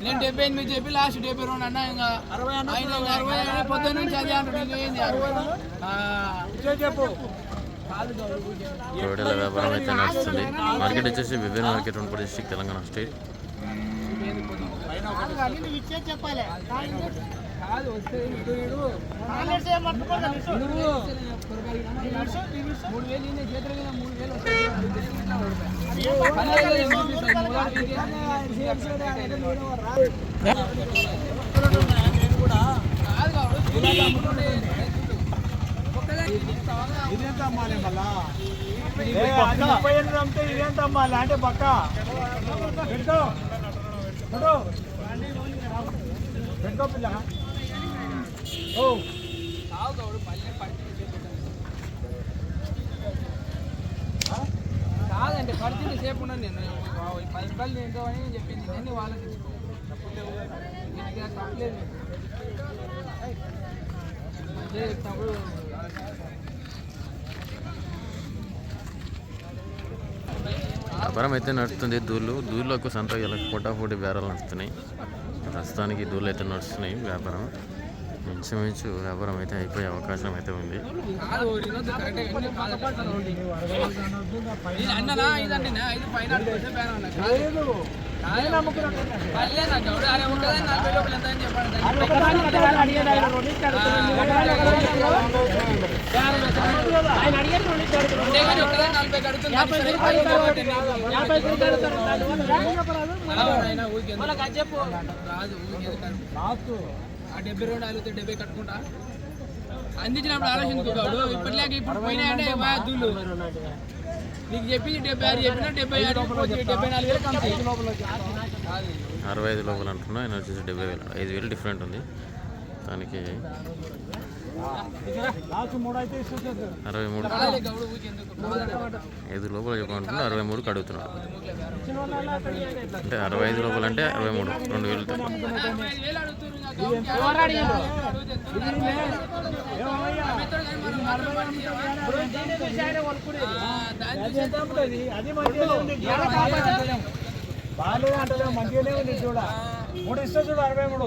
నేను డెబ్బై ఎనిమిది చెప్పి లాస్ట్ డెబ్బై రెండు అన్నా ఇంకా ఆయన అరవై పొద్దున్న నుంచి అదే అంటాడు ఇంకా ఏంది ఆ, చెప్పు. కోడెల వ్యాపారం అయితే నడుస్తుంది. మార్కెట్ వచ్చేసి విభిన్న మార్కెట్ ఉన్నప్పుడు డిస్ట్రిక్ట్ తెలంగాణ స్టేట్. ఇదేంత అమ్మాలి మళ్ళా ఏ, అది ముప్పై ఎనిమిది అమ్మితే ఇదేంత అమ్మాలి అంటే పక్క పెట్టు. పిల్ల ఓ కాదు కాదు, పల్లె పడితే చేతులు. కాదండి పడితే సేపు ఉన్నాను నేను పది రూపాయలు తింటావు అని చెప్పింది నేను వాళ్ళకి తీసుకో తప్పలేదు మంచిగా చెప్తాప్పుడు వ్యాపారం అయితే నడుస్తుంది దూళ్ళు దూళ్ళకు సంత ఇలా పోటాపోటీ బేరాలు నడుస్తున్నాయి. ప్రస్తుతానికి దూళ్ళు అయితే నడుస్తున్నాయి వ్యాపారం. ఇంచుమించు వ్యాపారం అయితే అయిపోయే అవకాశం అయితే ఉంది. కాదు ఆ డెబ్బై రెండు అలిగితే డెబ్బై కట్టుకుంటా. అందించినప్పుడు ఆలోచించుకోడు ఇప్పటిలాగా ఇప్పుడు పోయినాయంటే బాధలు నీకు చెప్పింది డెబ్బై ఆరు చెప్పినా డెబ్బై ఆరు డెబ్బై నాలుగు వేలు కంపెనీ అరవై ఐదు లోపల అంటున్నా ఆయన వచ్చేసి డెబ్బై వేలు ఐదు వేలు డిఫరెంట్ ఉంది. దానికి అరవై మూడు. ఐదు లోపల చెప్పమంటున్నా అరవై మూడుకి అడుగుతున్నాడు అంటే అరవై ఐదు లోపల అంటే అరవై మూడు రెండు వేలు. తక్కువ మంచిగా ఉంది బాగాలేదు మంచిగానే ఉంది చూడ. మూడు ఇస్తా చూడు అరవై మూడు.